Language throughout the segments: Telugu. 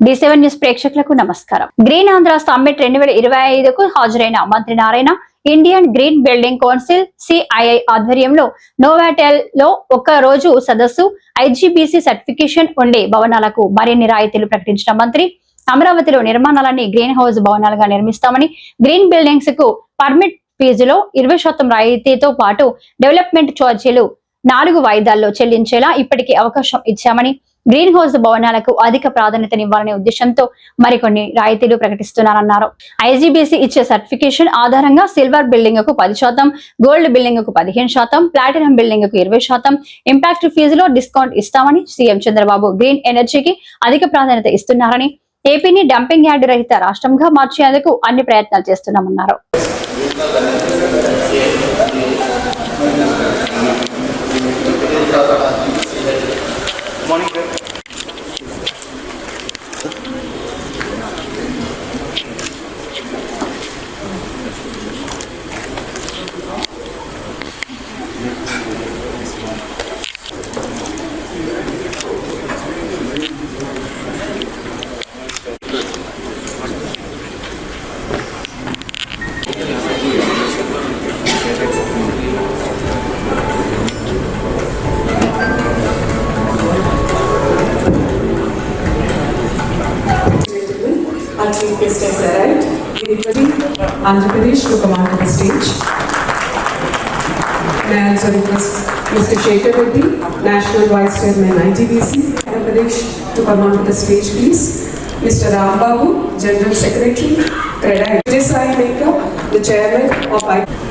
డి సెవెన్ న్యూస్ ప్రేక్షకులకు నమస్కారం. గ్రీన్ ఆంధ్ర సమ్మిట్ రెండు వేల ఇరవై ఐదుకు హాజరైన మంత్రి Narayana Indian green building council CII ఆధ్వర్యంలో నోవాటెల్లో ఒక్క రోజు సదస్సు ఐజీబీసీ సర్టిఫికేషన్ ఉండే భవనాలకు మరిన్ని రాయితీలు ప్రకటించిన మంత్రి అమరావతిలో నిర్మాణాలన్నీ గ్రీన్ హౌస్ భవనాలుగా నిర్మిస్తామని గ్రీన్ బిల్డింగ్స్కు పర్మిట్ ఫీజులో ఇరవై శాతం రాయితీతో పాటు డెవలప్మెంట్ ఛార్జీలు నాలుగు వాయిదాల్లో చెల్లించేలా ఇప్పటికీ అవకాశం ఇచ్చామని గ్రీన్ హౌస్ భవనాలకు అధిక ప్రాధాన్యతనివ్వాలనే ఉద్దేశంతో మరికొన్ని రాయితీలు ప్రకటిస్తున్నారన్నారు. ఐజీబీసీ ఇచ్చే సర్టిఫికేషన్ ఆధారంగా సిల్వర్ బిల్డింగ్కు పది శాతం గోల్డ్ బిల్డింగ్కు పదిహేను శాతం ప్లాటినం బిల్డింగ్కు ఇరవై శాతం ఇంపాక్ట్ ఫీజులో డిస్కౌంట్ ఇస్తామని సీఎం చంద్రబాబు గ్రీన్ ఎనర్జీకి అధిక ప్రాధాన్యత ఇస్తున్నారని ఏపీని డంపింగ్ యార్డు రహిత రాష్ట్రంగా మార్చేందుకు అన్ని ప్రయత్నాలు చేస్తున్నామన్నారు. Our chief guest has arrived. Request Andhra Pradesh to come onto the stage. May I also request Mr. Shekhar Reddy, National Vice Chairman ITBC, Andhra Pradesh to come onto the stage, please. Mr. Ram Babu, General Secretary, CREDA. Desai Meka, the Chairman of I.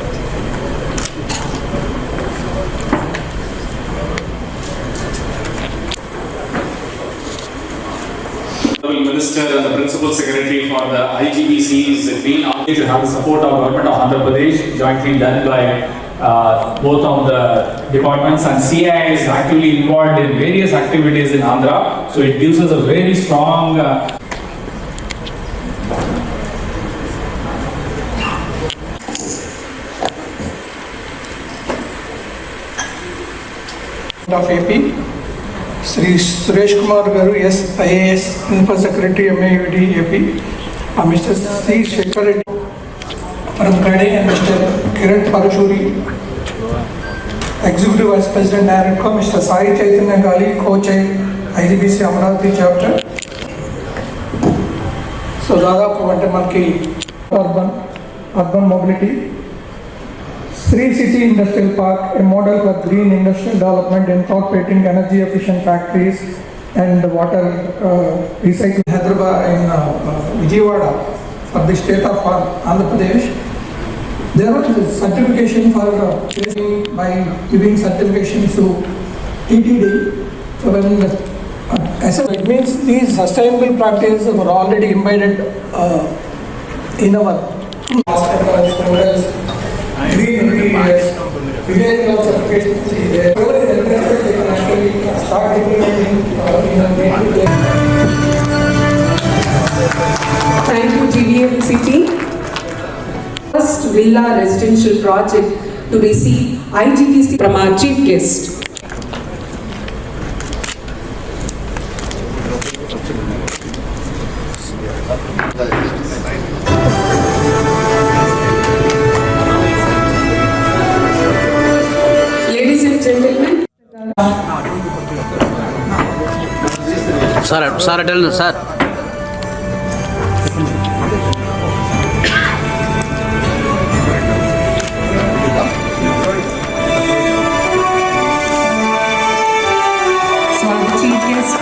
Minister and the Principal Secretary for the IGBC has been out to have the support of Government of Andhra Pradesh, jointly done by uh, both of the departments and CI is actively involved in various activities in Andhra. So it gives us a very strong uh, of AP Shri Suresh Kumar garu S IAS principal secretary MAUD AP Mister C Sekhar Reddy కడే and Mister Kiran Parasuri executive vice president director Mister Sai Chaitanya Gali coach IGBC Amaravati chapter. So దాదాపు అంటే మనకి urban urban mobility Sri City Industrial Park, a model for green industrial development incorporating energy efficient factories and water uh, recycling Hyderabad in uh, uh, Vijayawada for the state of Andhra Pradesh. There was certification for uh, by giving certification to TTD. So when uh, it means these sustainable practices were already embedded uh, in our models, uh. Thank you, GDMCT. First villa residential project to receive IGTC from our chief guest. Sir sir అటెల్ sir So our chief guests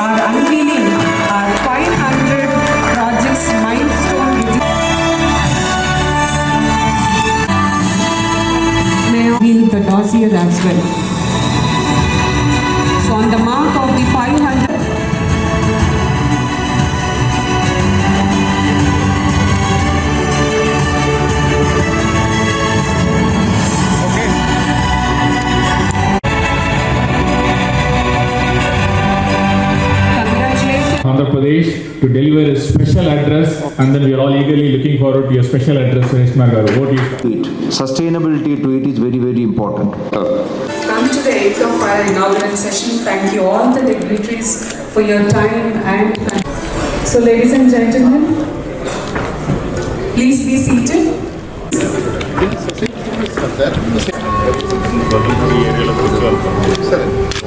To deliver a special address and then we are all eagerly looking forward to your special address, Suresh Kumar Garu. Over to you. sir. it. Sustainability to it is very, very important. Come to the end of our inaugural session. Thank you all the dignitaries for your time and So ladies and gentlemen, please be seated. Uh,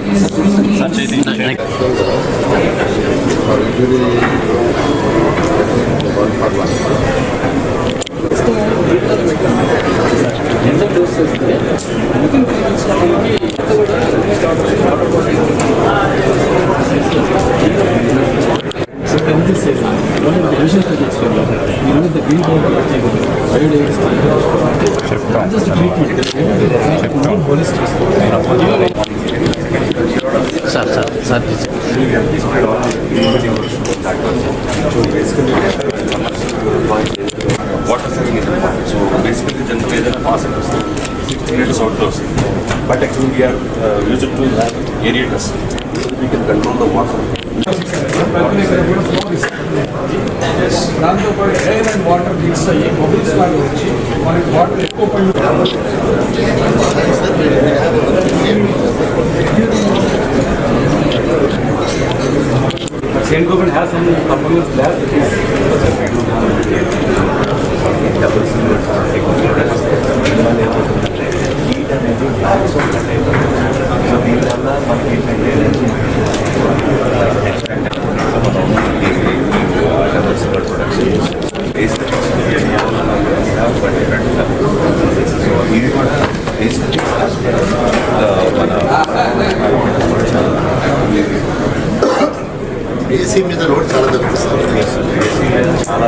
Saturday. taking a ten minutes break now. Uh, we will, uh, after this, we are going to have an interesting panel discussion, policy and industry perspective. is going to be- water saving is important. So basically generally ఏదైనా పాస్ వస్తుంది సిక్స్టీ లీటర్స్ అవుట్ వస్తుంది but actually we are use to aerators we can control the water దాంతో పాటు ఎయిర్ అండ్ వాటర్ మిక్స్ అయ్యి బబుల్స్ లాగా వచ్చి మనకి వాటర్ ఎక్కువ పళ్ళు Saint Gobain has some performance lab that is ఇది కూడా ఏసీ మీద రోడ్ చాలా దొరుకుతుంది చాలా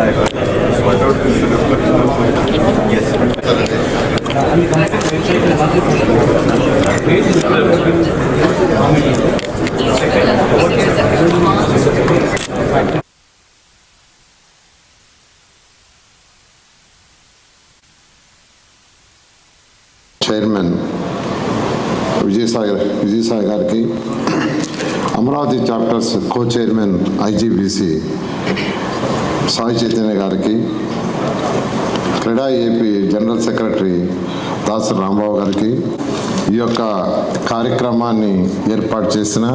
చైర్మన్ విజయసాయి విజయసాయి గారికి. Amaravati chapters co chairman IGBC Sai Chaitanya గారికి. క్రీడా AP general secretary Dasu Rambabu గారికి. ఈ యొక్క కార్యక్రమాన్ని ఏర్పాటు చేసిన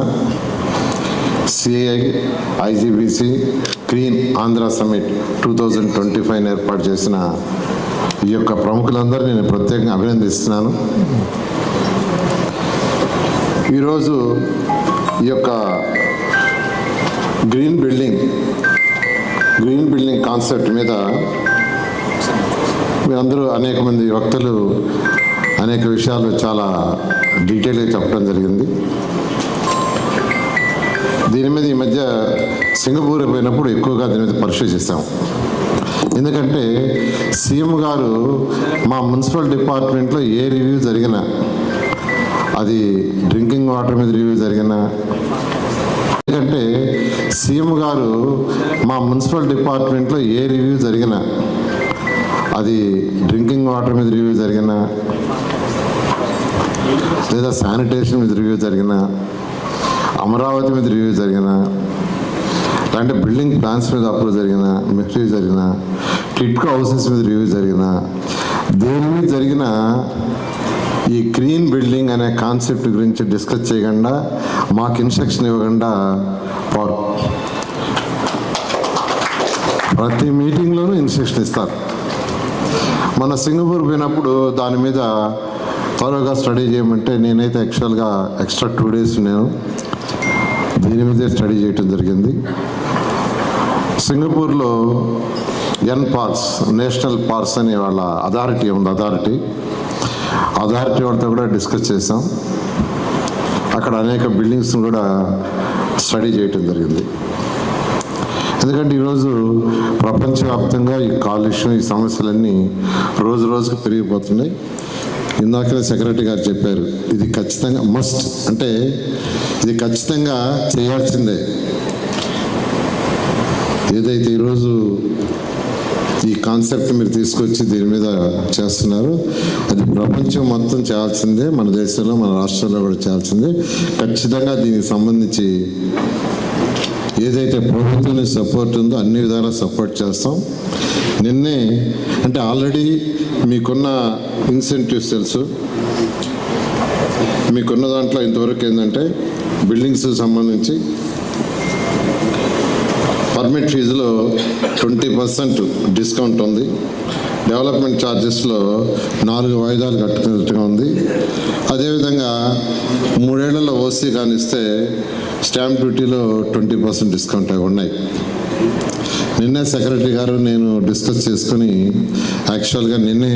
CI IGBC green Andhra summit two thousand twenty five ఏర్పాటు చేసిన ఈ యొక్క ప్రముఖులందరూ నేను ప్రత్యేకంగా అభినందిస్తున్నాను. ఈరోజు ఈ యొక్క green building green building concept మీద మీరందరూ అనేక మంది వక్తలు అనేక విషయాలు చాలా డీటెయిల్గా చెప్పడం జరిగింది. దీని మీద ఈ మధ్య సింగపూర్ పోయినప్పుడు ఎక్కువగా దీని మీద పరిశీలి చేశాం. ఎందుకంటే సీఎం గారు మా మున్సిపల్ డిపార్ట్మెంట్లో ఏ రివ్యూ జరిగినా అది డ్రింకింగ్ వాటర్ మీద రివ్యూ జరిగిన ఎందుకంటే సీఎం గారు మా మున్సిపల్ డిపార్ట్మెంట్లో ఏ రివ్యూ జరిగినా అది డ్రింకింగ్ వాటర్ మీద రివ్యూ జరిగినా లేదా శానిటేషన్ మీద రివ్యూ జరిగినా అమరావతి మీద రివ్యూ జరిగినా లేదంటే బిల్డింగ్ ప్లాన్స్ మీద అప్రూవ్ జరిగిన రివ్యూ జరిగిన టిట్కో హౌసెస్ మీద రివ్యూ జరిగిన దేని మీద జరిగిన ఈ గ్రీన్ బిల్డింగ్ అనే కాన్సెప్ట్ గురించి డిస్కస్ చేయకుండా మాకు ఇన్స్ట్రక్షన్ ఇవ్వకుండా పోరు. ప్రతి మీటింగ్లోనూ ఇన్స్ట్రక్షన్ ఇస్తారు. మన సింగపూర్ పోయినప్పుడు దాని మీద త్వరగా స్టడీ చేయమంటే నేనైతే యాక్చువల్గా ఎక్స్ట్రా టూ డేస్ నేను దీని మీదే స్టడీ చేయటం జరిగింది. సింగపూర్లో ఎన్ పార్క్స్ నేషనల్ పార్క్స్ అనే వాళ్ళ అథారిటీ ఉంది అథారిటీ అథారిటీ వాళ్ళతో కూడా డిస్కస్ చేసాం అక్కడ అనేక బిల్డింగ్స్ కూడా స్టడీ చేయటం జరిగింది. ఎందుకంటే ఈరోజు ప్రపంచవ్యాప్తంగా ఈ కాలుష్యం ఈ సమస్యలన్నీ రోజు రోజుకు పెరిగిపోతున్నాయి. ఇందాకనే సెక్రటరీ గారు చెప్పారు ఇది ఖచ్చితంగా మస్ట్ అంటే ఇది ఖచ్చితంగా చేయాల్సిందే. ఏదైతే ఈరోజు ఈ కాన్సెప్ట్ మీరు తీసుకొచ్చి దీని మీద చేస్తున్నారు. అది ప్రపంచం మొత్తం చేయాల్సిందే మన దేశంలో మన రాష్ట్రంలో కూడా చేయాల్సిందే. ఖచ్చితంగా దీనికి సంబంధించి ఏదైతే ప్రభుత్వం సపోర్ట్ ఉందో అన్ని విధాలా సపోర్ట్ చేస్తాం. నిన్నే అంటే ఆల్రెడీ మీకున్న ఇన్సెంటివ్స్ తెలుసు. మీకున్న దాంట్లో ఇంతవరకు ఏంటంటే బిల్డింగ్స్ సంబంధించి పర్మిట్ ఫీజులో ట్వంటీ పర్సెంట్ డిస్కౌంట్ ఉంది. డెవలప్మెంట్ ఛార్జెస్లో నాలుగు వాయిదాలు కట్టుకున్నట్టుగా ఉంది. అదేవిధంగా మూడేళ్ళలో ఓసీ కానిస్తే స్టాంప్ డ్యూటీలో ట్వంటీ పర్సెంట్ డిస్కౌంట్ అవి ఉన్నాయి. నిన్నే సెక్రటరీ గారు నేను డిస్కస్ చేసుకుని యాక్చువల్గా నిన్నే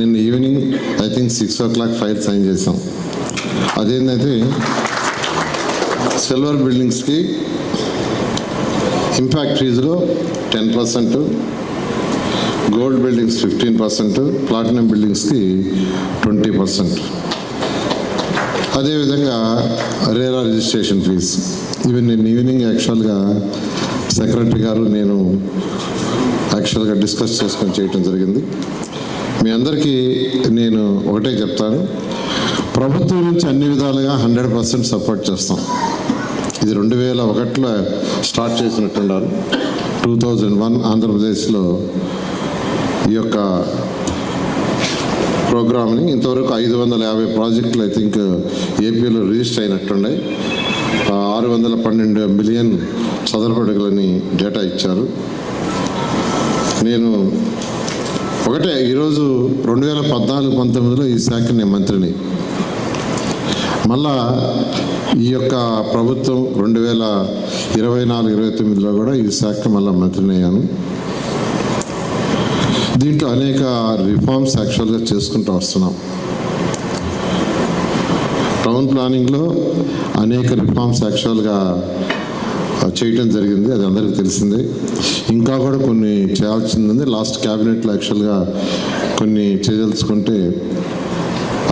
నిన్న evening I think six o'clock file sign చేసాం అదేంటంటే సిల్వర్ బిల్డింగ్స్కి impact ఫీజులో ten percent gold buildings fifteen percent platinum బిల్డింగ్స్కి twenty percent అదేవిధంగా రేరా రిజిస్ట్రేషన్ ఫీజ్ ఇవి నేను ఈవినింగ్ యాక్చువల్గా సెక్రటరీ గారు నేను యాక్చువల్గా డిస్కస్ చేసుకొని చేయటం జరిగింది. మీ అందరికీ నేను ఒకటే చెప్తాను. ప్రభుత్వం నుంచి అన్ని విధాలుగా హండ్రెడ్ పర్సెంట్ సపోర్ట్ చేస్తాం. ఇది రెండు వేల ఒకటిలో స్టార్ట్ చేసినట్టున్నారు. టూ థౌజండ్ వన్ ఆంధ్రప్రదేశ్లో ఈ యొక్క ప్రోగ్రామ్ని ఇంతవరకు ఐదు వందల యాభై ప్రాజెక్టులు ఐ థింక్ ఏపీలో రిజిస్టర్ అయినట్టున్నాయి. ఆరు వందల పన్నెండు మిలియన్ చదరపడుగులని డేటా ఇచ్చారు. నేను ఒకటే ఈరోజు రెండు వేల పద్నాలుగు పంతొమ్మిదిలో ఈ శాఖ నేను మంత్రిని మళ్ళా ఈ యొక్క ప్రభుత్వం రెండు వేల ఇరవై నాలుగు ఇరవై తొమ్మిదిలో కూడా ఈ శాఖ మళ్ళా మంత్రిని అయ్యాను. దీంట్లో అనేక రిఫార్మ్స్ యాక్చువల్గా చేసుకుంటూ వస్తున్నాం. టౌన్ ప్లానింగ్లో అనేక రిఫార్మ్స్ యాక్చువల్గా చేయటం జరిగింది అది అందరికీ తెలిసిందే. ఇంకా కూడా కొన్ని చేయాల్సింది లాస్ట్ క్యాబినెట్లో యాక్చువల్గా కొన్ని చేయదలుచుకుంటే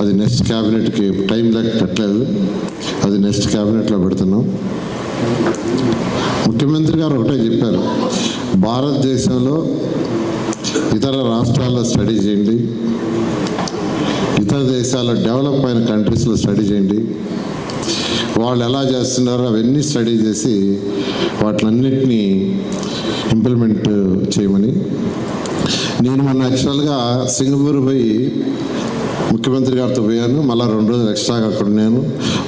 అది నెక్స్ట్ క్యాబినెట్కి టైం లేక పెట్టలేదు. అది నెక్స్ట్ క్యాబినెట్లో పెడుతున్నాం. ముఖ్యమంత్రి గారు ఒకటే చెప్పారు భారతదేశంలో ఇతర రాష్ట్రాల్లో స్టడీ చేయండి ఇతర దేశాల్లో డెవలప్ అయిన కంట్రీస్లో స్టడీ చేయండి. వాళ్ళు ఎలా చేస్తున్నారో అవన్నీ స్టడీ చేసి వాటిలన్నిటినీ ఇంప్లిమెంట్ చేయమని. నేను మొన్న యాక్చువల్గా సింగపూర్ పోయి ముఖ్యమంత్రి గారితో పోయాను. మళ్ళీ రెండు రోజులు ఎక్స్ట్రాగా అక్కడ ఉన్నాను.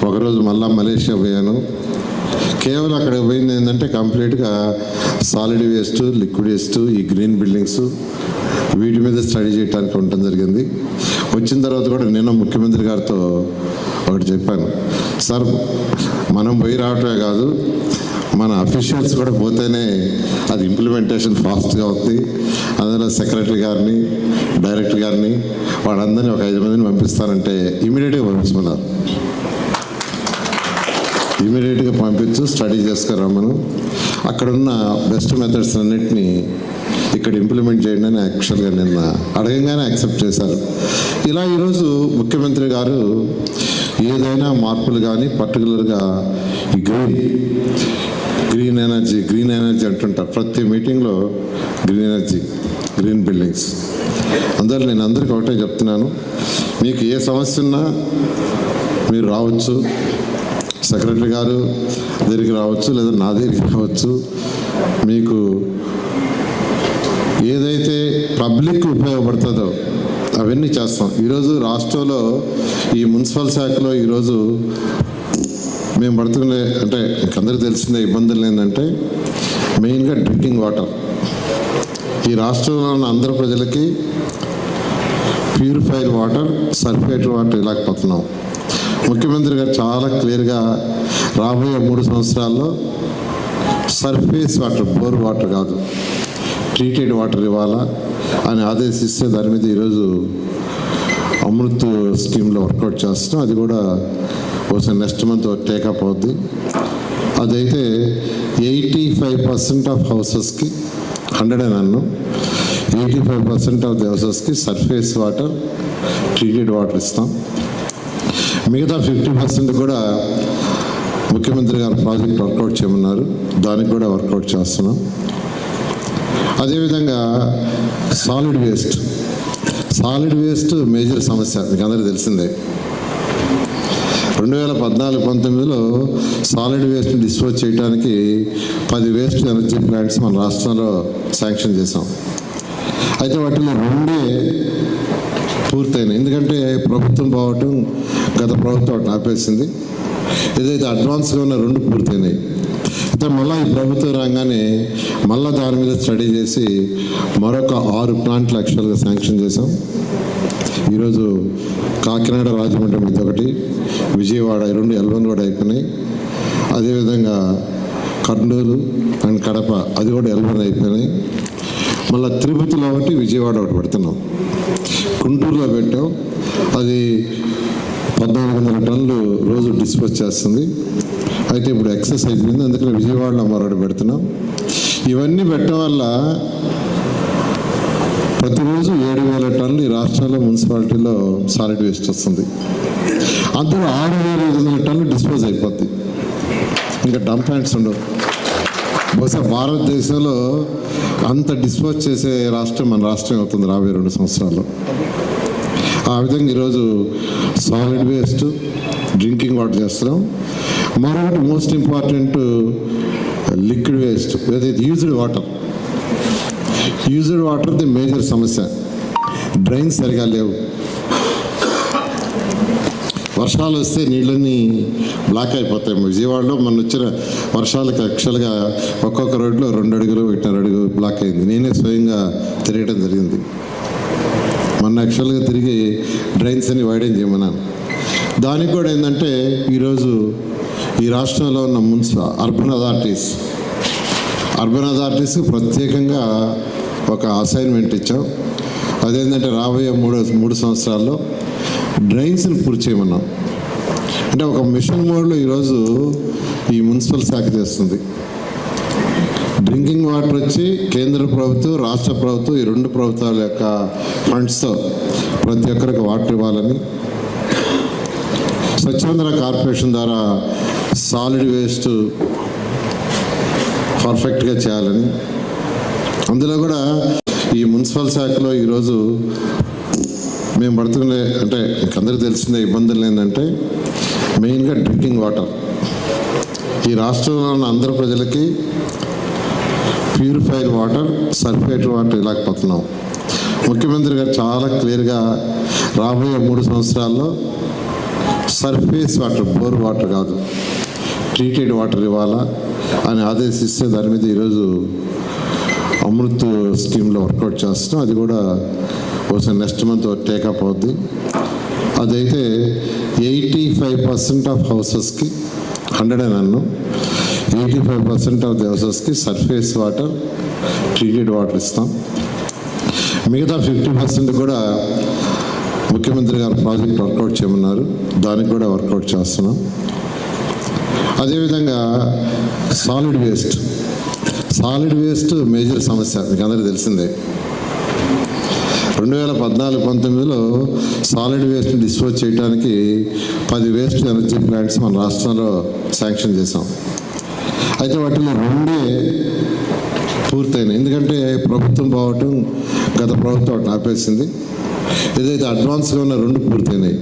ఒకరోజు మళ్ళీ మలేషియా పోయాను. కేవలం అక్కడ పోయింది ఏంటంటే కంప్లీట్గా సాలిడ్ వేస్ట్ లిక్విడ్ వేస్ట్ ఈ గ్రీన్ బిల్డింగ్స్ వీటి మీద స్టడీ చేయడానికి ఉండటం జరిగింది. వచ్చిన తర్వాత కూడా నేను ముఖ్యమంత్రి గారితో ఒకటి చెప్పాను. సార్ మనం పోయి రావటమే కాదు మన అఫీషియల్స్ కూడా పోతేనే అది ఇంప్లిమెంటేషన్ ఫాస్ట్గా అవుతుంది అందులో సెక్రటరీ గారిని డైరెక్టర్ గారిని వాళ్ళందరినీ ఒక ఐదు మందిని పంపిస్తానంటే ఇమీడియట్గా పంపిస్తున్నారు ఇమీడియట్గా పంపించు స్టడీ చేసుకురామను అక్కడున్న బెస్ట్ మెథడ్స్ అన్నిటినీ ఇక్కడ ఇంప్లిమెంట్ చేయండి అని యాక్చువల్గా నిన్న అడగంగానే యాక్సెప్ట్ చేశారు. ఇలా ఈరోజు ముఖ్యమంత్రి గారు ఏదైనా మార్పులు కానీ పర్టికులర్గా ఈ green green energy green energy అంటుంటారు. ప్రతి మీటింగ్లో గ్రీన్ ఎనర్జీ గ్రీన్ బిల్డింగ్స్ అందరు నేను అందరికీ ఒకటే చెప్తున్నాను. మీకు ఏ సమస్య ఉన్నా మీరు రావచ్చు. సెక్రటరీ గారు దగ్గరికి రావచ్చు లేదా నా దగ్గరికి రావచ్చు. మీకు ఏదైతే పబ్లిక్ ఉపయోగపడుతుందో అవన్నీ చేస్తాం. ఈరోజు రాష్ట్రంలో ఈ మున్సిపల్ శాఖలో ఈరోజు మేము పడుతున్న అంటే మీకు అందరికీ తెలిసిన ఇబ్బందులు ఏంటంటే మెయిన్గా డ్రింకింగ్ వాటర్. ఈ రాష్ట్రంలో ఉన్న అందరు ప్రజలకి ప్యూరిఫైడ్ వాటర్ సర్ఫేట్ వాటర్ ఇలాకపోతున్నాం ముఖ్యమంత్రి గారు చాలా క్లియర్గా రాబోయే మూడు సంవత్సరాల్లో సర్ఫేస్ వాటర్ బోర్ వాటర్ కాదు. ట్రీటెడ్ వాటర్ ఇవ్వాలా అని ఆదేశిస్తే దాని మీద ఈరోజు అమృత్ స్కీమ్లో వర్కౌట్ చేస్తున్నాం. అది కూడా ఒకసారి నెక్స్ట్ మంత్ టేకప్ అవుద్ది. అదైతే ఎయిటీ ఫైవ్ పర్సెంట్ ఆఫ్ హౌసెస్కి హండ్రెడ్ అని అన్నాం eighty five percent of the హౌసెస్కి surface water treated water ఇస్తాం. మిగతా ఫిఫ్టీ పర్సెంట్ కూడా ముఖ్యమంత్రి గారు ప్రాజెక్ట్ వర్కౌట్ చేయమన్నారు. దానికి కూడా వర్కౌట్ చేస్తున్నాం. అదేవిధంగా solid waste solid waste major సమస్య మీకు అందరికీ తెలిసిందే. రెండు వేల పద్నాలుగు పంతొమ్మిదిలో సాలిడ్ వేస్ట్ని డిస్పోజ్ చేయడానికి పది వేస్ట్ ఎనర్జీ ప్లాంట్స్ మన రాష్ట్రంలో శాంక్షన్ చేసాం అయితే వాటిలో రెండే పూర్తయినాయి. ఎందుకంటే ప్రభుత్వం పోవటం గత ప్రభుత్వం ఆపేసింది. ఏదైతే అడ్వాన్స్గా ఉన్న రెండు పూర్తయినాయి. అయితే మళ్ళీ ఈ ప్రభుత్వం రాగానే మళ్ళీ దాని మీద స్టడీ చేసి మరొక ఆరు ప్లాంట్లు యాక్చువల్గా శాంక్షన్ చేసాం ఈరోజు కాకినాడ రాజమండ్రి మీద ఒకటి విజయవాడ రెండు ఎల్వన్ కూడా అయిపోయినాయి. అదేవిధంగా కర్నూలు అండ్ కడప అది కూడా ఎల్వన్ అయిపోయినాయి. మళ్ళీ తిరుపతిలో ఒకటి విజయవాడ ఒకటి పెడుతున్నాం. గుంటూరులో పెట్టాం. అది పద్నాలుగు వందల టన్నులు రోజు డిస్పోజ్ చేస్తుంది. అయితే ఇప్పుడు ఎక్సెస్ అయిపోయింది అందుకని విజయవాడలో మరొకటి పెడుతున్నాం. ఇవన్నీ పెట్టడం వల్ల ప్రతిరోజు ఏడు వేల టన్నులు ఈ రాష్ట్రాల్లో మున్సిపాలిటీలో సాలిడ్ వేస్ట్ వస్తుంది. అందులో ఆరు వేల ఐదు వందల టన్నులు డిస్పోజ్ అయిపోద్ది. ఇంకా డంప్ హ్యాండ్స్ ఉండవు. బహుశా భారతదేశంలో అంత డిస్పోజ్ చేసే రాష్ట్రం మన రాష్ట్రం అవుతుంది రాబోయే రెండు సంవత్సరాల్లో. ఆ విధంగా ఈరోజు సాలిడ్ వేస్ట్ డ్రింకింగ్ వాటర్ చేస్తున్నాం. మరొకటి మోస్ట్ ఇంపార్టెంట్ లిక్విడ్ వేస్ట్ ఏదైతే used water used water the major సమస్య. డ్రైన్స్ సరిగా లేవు. వర్షాలు వస్తే నీళ్ళన్నీ బ్లాక్ అయిపోతాయి. విజయవాడలో మన వచ్చిన వర్షాలకు యాక్చువల్గా ఒక్కొక్క రోడ్లో రెండు అడుగులు ఒకటిన్నర అడుగు బ్లాక్ అయింది. నేనే స్వయంగా తిరగడం జరిగింది. మొన్న యాక్చువల్గా తిరిగి డ్రైన్స్ అన్ని వైడెన్ చేయమన్నాను. దానికి కూడా ఏంటంటే ఈరోజు ఈ రాష్ట్రంలో ఉన్న మున్స అర్బన్ అథారిటీస్ అర్బన్ అథారిటీస్కి ప్రత్యేకంగా ఒక అసైన్మెంట్ ఇచ్చాం. అదేంటంటే రాబోయే మూడు మూడు సంవత్సరాల్లో డ్రైన్స్ని పూర్తి చేయమన్నాం. అంటే ఒక మిషన్ మోడ్లో ఈరోజు ఈ మున్సిపల్ శాఖ చేస్తుంది. డ్రింకింగ్ వాటర్ వచ్చి కేంద్ర ప్రభుత్వం రాష్ట్ర ప్రభుత్వం ఈ రెండు ప్రభుత్వాల యొక్క ఫండ్స్తో ప్రతి ఒక్కరికి వాటర్ ఇవ్వాలని స్వచ్ఛాంధ్ర కార్పొరేషన్ ద్వారా సాలిడ్ వేస్ట్ పర్ఫెక్ట్గా చేయాలని. అందులో కూడా ఈ మున్సిపల్ శాఖలో ఈరోజు మేము పడుతున్న అంటే మీకు అందరికీ తెలిసిన ఇబ్బందులు ఏంటంటే మెయిన్గా డ్రింకింగ్ వాటర్. ఈ రాష్ట్రంలో ఉన్న అందరు ప్రజలకి ప్యూరిఫైడ్ వాటర్ సర్ఫేట్ వాటర్ ఇలాకపోతున్నాం ముఖ్యమంత్రి గారు చాలా క్లియర్గా రాబోయే మూడు సంవత్సరాల్లో సర్ఫేస్ వాటర్ బోర్ వాటర్ కాదు. ట్రీటెడ్ వాటర్ ఇవ్వాలా అని ఆదేశిస్తే దాని మీద ఈరోజు అమృత్ స్కీమ్లో వర్కౌట్ చేస్తున్నాం. అది కూడా ఒకసారి నెక్స్ట్ మంత్ టేకప్ అవుద్ది. అదైతే ఎయిటీ ఫైవ్ పర్సెంట్ ఆఫ్ హౌసెస్కి హండ్రెడ్ అని అన్ను eighty five percent of the హౌసెస్కి surface water treated water ఇస్తాం. మిగతా ఫిఫ్టీ పర్సెంట్ కూడా ముఖ్యమంత్రి గారు ప్రాజెక్ట్ వర్కౌట్ చేయమన్నారు. దానికి కూడా వర్కౌట్ చేస్తున్నాం. అదేవిధంగా solid waste solid waste major సమస్య మీకు అందరికీ తెలిసిందే. రెండు వేల పద్నాలుగు పంతొమ్మిదిలో సాలిడ్ వేస్ట్ని డిస్పోజ్ చేయడానికి పది వేస్ట్ ఎనర్జీ ప్లాంట్స్ మన రాష్ట్రంలో శాంక్షన్ చేసాం అయితే వాటిలో రెండే పూర్తయినాయి. ఎందుకంటే ప్రభుత్వం పోవటం గత ప్రభుత్వం ఆపేసింది. ఏదైతే అడ్వాన్స్గా ఉన్న రెండు పూర్తయినాయి.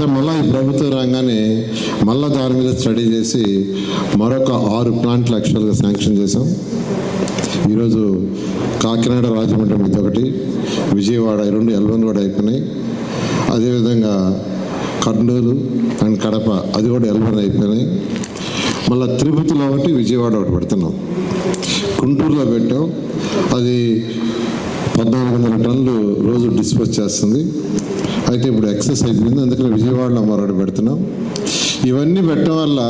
అయితే మళ్ళీ ఈ ప్రభుత్వం రాగానే మళ్ళీ దాని మీద స్టడీ చేసి మరొక ఆరు ప్లాంట్లు యాక్చువల్గా శాంక్షన్ చేసాం ఈరోజు కాకినాడ రాజమండ్రి మీద ఒకటి విజయవాడ రెండు ఎల్వన్ కూడా అయిపోయినాయి. అదేవిధంగా కర్నూలు అండ్ కడప అది కూడా ఎల్వన్ అయిపోయినాయి. మళ్ళీ తిరుపతిలో ఒకటి విజయవాడ ఒకటి పెడుతున్నాం. గుంటూరులో పెట్టాం. అది పద్నాలుగు వందల టన్నులు రోజు డిస్పోజ్ చేస్తుంది. అయితే ఇప్పుడు ఎక్సెస్ అయిపోయింది అందుకని విజయవాడలో మరొకటి పెడుతున్నాం. ఇవన్నీ పెట్టడం వల్ల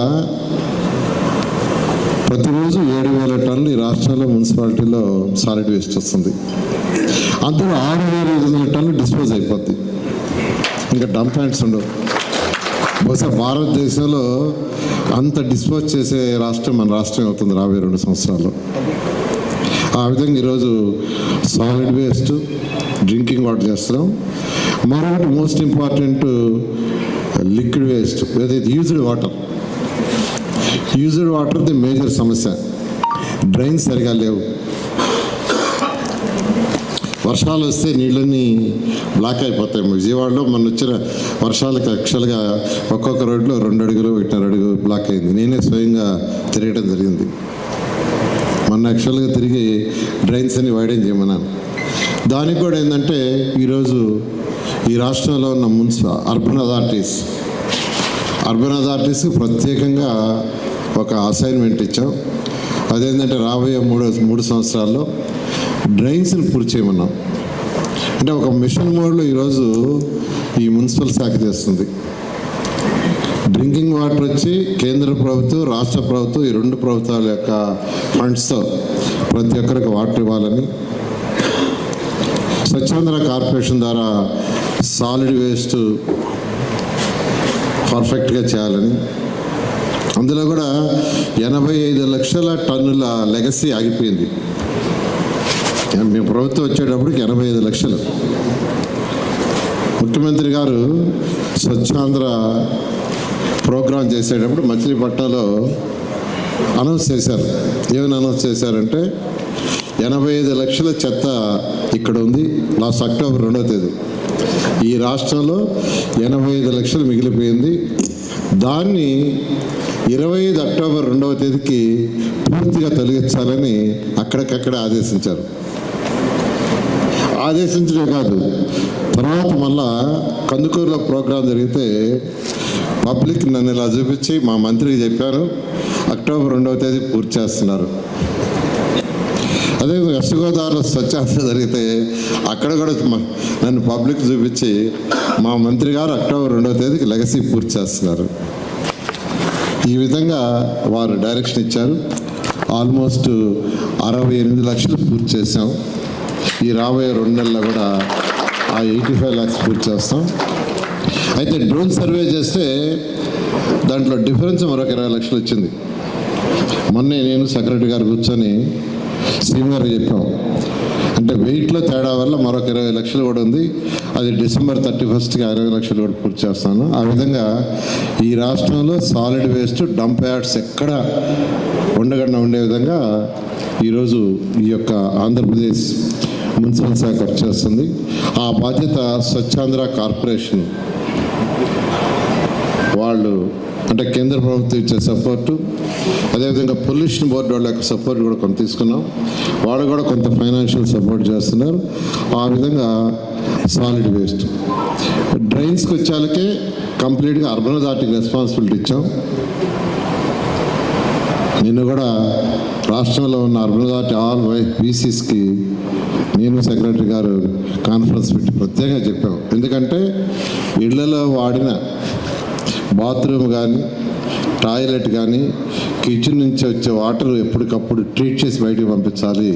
ప్రతిరోజు ఏడు వేల టన్నులు ఈ రాష్ట్రంలో మున్సిపాలిటీలో సాలిడ్ వేస్ట్ వస్తుంది. అందులో ఆరు వేల ఐదు వందల టన్నులు డిస్పోజ్ అయిపోద్ది. ఇంకా డంప్ హ్యాండ్స్ ఉండవు. బహుశా భారతదేశంలో అంత డిస్పోజ్ చేసే రాష్ట్రం మన రాష్ట్రం అవుతుంది రాబోయే రెండు సంవత్సరాల్లో. ఆ విధంగా ఈరోజు సాలిడ్ వేస్ట్ డ్రింకింగ్ వాటర్ చేస్తున్నాం. మరొకటి మోస్ట్ ఇంపార్టెంట్ లిక్విడ్ వేస్ట్ ఏదైతే used water used water the major సమస్య. డ్రైన్స్ సరిగా లేవు. వర్షాలు వస్తే నీళ్ళన్నీ బ్లాక్ అయిపోతాయి. విజయవాడలో మన వచ్చిన వర్షాలకు యాక్చువల్గా ఒక్కొక్క రోడ్లో రెండు అడుగులు ఒకటిన్నర అడుగు బ్లాక్ అయింది. నేనే స్వయంగా తిరగడం జరిగింది. మొన్న యాక్చువల్గా తిరిగి డ్రైన్స్ అని వైడెన్ చేయమన్నాను. దానికి కూడా ఏంటంటే ఈరోజు ఈ రాష్ట్రంలో ఉన్న municipal urban authorities urban authorities ప్రత్యేకంగా ఒక అసైన్మెంట్ ఇచ్చాం. అదేంటంటే రాబోయే మూడు మూడు సంవత్సరాల్లో డ్రైన్స్ని పూర్తి చేయమన్నాం. అంటే ఒక మిషన్ మోడ్లో ఈరోజు ఈ మున్సిపల్ శాఖ చేస్తుంది. డ్రింకింగ్ వాటర్ వచ్చి కేంద్ర ప్రభుత్వం రాష్ట్ర ప్రభుత్వం ఈ రెండు ప్రభుత్వాల యొక్క ఫండ్స్తో ప్రతి ఒక్కరికి వాటర్ ఇవ్వాలని స్వచ్ఛాంధ్ర కార్పొరేషన్ ద్వారా సాలిడ్ వేస్ట్ పర్ఫెక్ట్గా చేయాలని. అందులో కూడా ఎనభై ఐదు లక్షల టన్నుల లెగసీ ఆగిపోయింది. మేము ప్రభుత్వం వచ్చేటప్పటికి ఎనభై ఐదు లక్షలు. ముఖ్యమంత్రి గారు స్వచ్ఛాంధ్ర ప్రోగ్రాం చేసేటప్పుడు మచిలీపట్నంలో అనౌన్స్ చేశారు. ఏమని అనౌన్స్ చేశారంటే ఎనభై ఐదు లక్షల చెత్త ఇక్కడ ఉంది. లాస్ట్ అక్టోబర్ రెండవ తేదీ. ఈ రాష్ట్రంలో ఎనభై ఐదు లక్షలు మిగిలిపోయింది. దాన్ని ఇరవై ఐదు అక్టోబర్ రెండవ తేదీకి పూర్తిగా తొలగించాలని అక్కడికక్కడ ఆదేశించారు. ఆదేశించడే కాదు తర్వాత మళ్ళా కందుకూరులో ప్రోగ్రాం జరిగితే పబ్లిక్ నన్ను ఇలా చూపించి మా మంత్రికి చెప్పారు అక్టోబర్ రెండవ తేదీ పూర్తి చేస్తున్నారు. అదే వెస్ట్ గోదావరిలో స్వచ్ఛాంధ్ర జరిగితే అక్కడ కూడా నన్ను పబ్లిక్ చూపించి మా మంత్రి గారు అక్టోబర్ రెండవ తేదీకి లెగసీ పూర్తి చేస్తున్నారు. ఈ విధంగా వారు డైరెక్షన్ ఇచ్చారు. ఆల్మోస్ట్ అరవై ఎనిమిది లక్షలు పూర్తి చేసాం ఈ రాబోయే రెండు నెలల్లో కూడా ఆ ఎయిటీ ఫైవ్ ల్యాక్స్ పూర్తి చేస్తాం. అయితే డ్రోన్ సర్వే చేస్తే దాంట్లో డిఫరెన్స్ మరొక ఇరవై లక్షలు వచ్చింది. మొన్నే నేను సెక్రటరీ గారు కూర్చొని సీఎం చెప్పాం. అంటే వెయిట్లో తేడా వల్ల మరొక ఇరవై లక్షలు కూడా ఉంది. అది డిసెంబర్ థర్టీ ఫస్ట్కి అరవై లక్షలు కూడా పూర్తి చేస్తాను. ఆ విధంగా ఈ రాష్ట్రంలో సాలిడ్ వేస్ట్ డంప్ యార్డ్స్ ఎక్కడ ఉండకుండా ఉండే విధంగా ఈరోజు ఈ యొక్క ఆంధ్రప్రదేశ్ మున్సిపల్ శాఖ వచ్చేస్తుంది చేస్తుంది. ఆ బాధ్యత స్వచ్ఛాంధ్ర కార్పొరేషన్ వాళ్ళు అంటే కేంద్ర ప్రభుత్వం ఇచ్చే సపోర్టు అదేవిధంగా పొల్యూషన్ బోర్డు వాళ్ళ యొక్క సపోర్ట్ కూడా కొంత తీసుకున్నాం. వాళ్ళు కూడా కొంత ఫైనాన్షియల్ సపోర్ట్ చేస్తున్నారు. ఆ విధంగా సాలిడ్ వేస్ట్ డ్రైన్స్కి వచ్చాలకే కంప్లీట్గా అర్బన్ అథారిటీకి రెస్పాన్సిబిలిటీ ఇచ్చాం. నిన్ను కూడా రాష్ట్రంలో ఉన్న అర్బన్ అథారిటీ ఆల్ వై బీసీస్కి నేను సెక్రటరీ గారు కాన్ఫరెన్స్ పెట్టి ప్రత్యేకంగా చెప్పాం. ఎందుకంటే ఇళ్ళలో వాడిన బాత్రూమ్ కానీ టాయిలెట్ కానీ కిచెన్ నుంచి వచ్చే వాటర్ ఎప్పటికప్పుడు ట్రీట్ చేసి బయటకు పంపించాలి.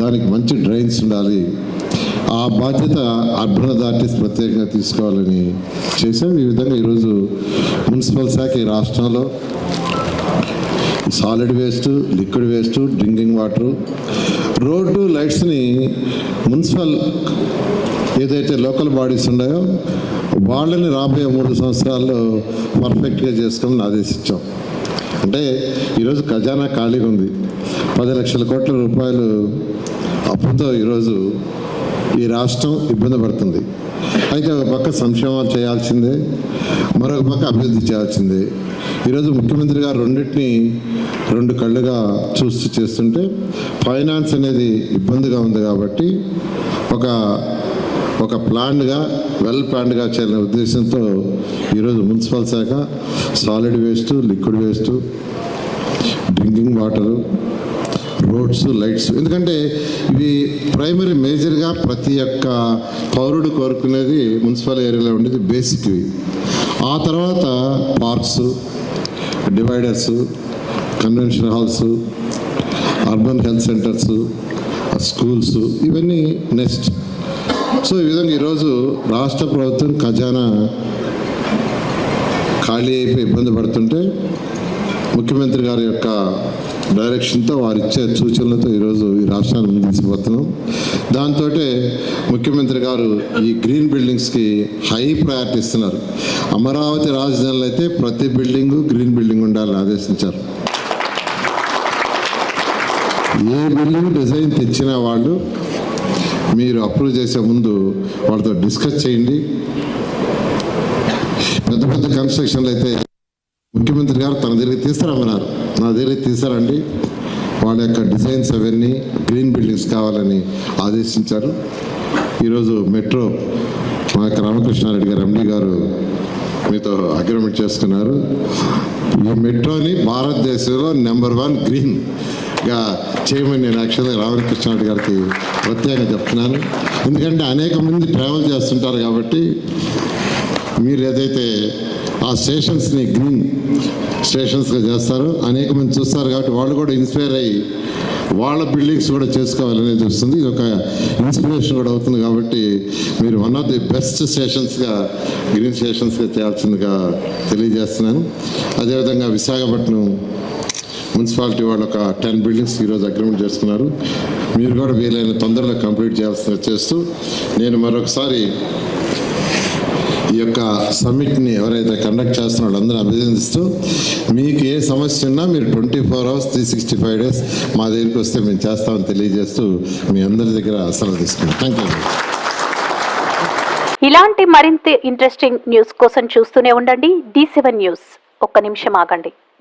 దానికి మంచి డ్రైన్స్ ఉండాలి. ఆ బాధ్యత అర్బన్ అథారిటీస్ ప్రత్యేకంగా తీసుకోవాలని చేశాను ఈ విధంగా ఈరోజు మున్సిపల్ శాఖ ఈ రాష్ట్రంలో solid waste liquid waste drinking water road లైట్స్ని municipal ఏదైతే లోకల్ బాడీస్ ఉన్నాయో వాళ్ళని రాబోయే మూడు సంవత్సరాల్లో పర్ఫెక్ట్గా చేసుకోవాలని ఆదేశించాం. అంటే ఈరోజు ఖజానా ఖాళీగా ఉంది. పది లక్షల కోట్ల రూపాయలు అప్పుతో ఈరోజు ఈ రాష్ట్రం ఇబ్బంది పడుతుంది. అయితే ఒక పక్క సంక్షేమాలు చేయాల్సిందే మరొక పక్క అభివృద్ధి చేయాల్సిందే. ఈరోజు ముఖ్యమంత్రి గారు రెండింటిని రెండు కళ్ళుగా చూస్తూ చేస్తుంటే ఫైనాన్స్ అనేది ఇబ్బందిగా ఉంది కాబట్టి ఒక ఒక ప్లాన్గా వెల్ ప్లాన్డ్గా చేయాలనే ఉద్దేశంతో ఈరోజు మున్సిపల్ శాఖ solid waste liquid waste drinking water roads lights ఎందుకంటే ఇవి ప్రైమరీ మేజర్గా ప్రతి ఒక్క పౌరుడు కోరుకునేది మున్సిపల్ ఏరియాలో ఉండేది బేసిక్ ఇవి. ఆ తర్వాత parks dividers convention halls urban health centres schools ఇవన్నీ నెక్స్ట్. సో ఈ విధంగా ఈరోజు రాష్ట్ర ప్రభుత్వం ఖజానా ఖాళీ అయిపోయి ఇబ్బంది పడుతుంటే ముఖ్యమంత్రి గారి యొక్క డైరెక్షన్తో వారు ఇచ్చే సూచనలతో ఈరోజు ఈ రాష్ట్రాన్ని ముందుకు తీసుకుపోతున్నాం. దాంతో ముఖ్యమంత్రి గారు ఈ గ్రీన్ బిల్డింగ్స్కి హై ప్రయారిటీ ఇస్తున్నారు. అమరావతి రాజధానిలో అయితే ప్రతి బిల్డింగు గ్రీన్ బిల్డింగ్ ఉండాలని ఆదేశించారు. ఏ బిల్డింగ్ డిజైన్ తెచ్చిన వాళ్ళు మీరు అప్రూవ్ చేసే ముందు వాళ్ళతో డిస్కస్ చేయండి. పెద్ద పెద్ద కన్స్ట్రక్షన్లు అయితే ముఖ్యమంత్రి గారు తన దగ్గరికి తీసుకురమ్మన్నారు. నా దగ్గరికి తీసుకురండి. వాళ్ళ యొక్క డిజైన్స్ అవన్నీ గ్రీన్ బిల్డింగ్స్ కావాలని ఆదేశించారు. ఈరోజు మెట్రో మా యొక్క రామకృష్ణారెడ్డి గారు ఎండి గారు మీతో అగ్రిమెంట్ చేసుకున్నారు. ఈ మెట్రోని భారతదేశంలో నెంబర్ వన్ గ్రీన్ గా చేయమని నేను యాక్చువల్గా రామకృష్ణారెడ్డి గారికి ప్రత్యేకంగా చెప్తున్నాను. ఎందుకంటే అనేక మంది ట్రావెల్ చేస్తుంటారు కాబట్టి మీరు ఏదైతే ఆ స్టేషన్స్ని గ్రీన్ స్టేషన్స్గా చేస్తారో అనేక మంది చూస్తారు కాబట్టి వాళ్ళు కూడా ఇన్స్పైర్ అయ్యి వాళ్ళ బిల్డింగ్స్ కూడా చేసుకోవాలనేది వస్తుంది. ఇది ఒక ఇన్స్పిరేషన్ కూడా అవుతుంది కాబట్టి మీరు వన్ ఆఫ్ ది బెస్ట్ స్టేషన్స్గా గ్రీన్ స్టేషన్స్గా చేయాల్సిందిగా తెలియజేస్తున్నాను. అదేవిధంగా విశాఖపట్నం మున్సిపాలిటీ వాళ్ళు ఒక టెన్ బిల్డింగ్స్ ఈరోజు అగ్రిమెంట్ చేసుకున్నారు మీరు కూడా వీలైన తొందరలో కంప్లీట్ చేయాల్సిన చేస్తూ నేను మరొకసారి ఈ యొక్క సమ్మిట్ని ఎవరైతే కండక్ట్ చేస్తున్నారో వాళ్ళందరూ అభినందిస్తూ మీకు ఏ సమస్య ఉన్నా మీరు twenty four hours three sixty five days మా దగ్గరికి వస్తే మేము చేస్తామని తెలియజేస్తూ మీ అందరి దగ్గర సెలవు తీసుకున్నాం. థ్యాంక్ యూ ఇలాంటి మరింత ఇంట్రెస్టింగ్ న్యూస్ కోసం చూస్తూనే ఉండండి. డి సెవెన్ న్యూస్ ఒక్క నిమిషం ఆగండి.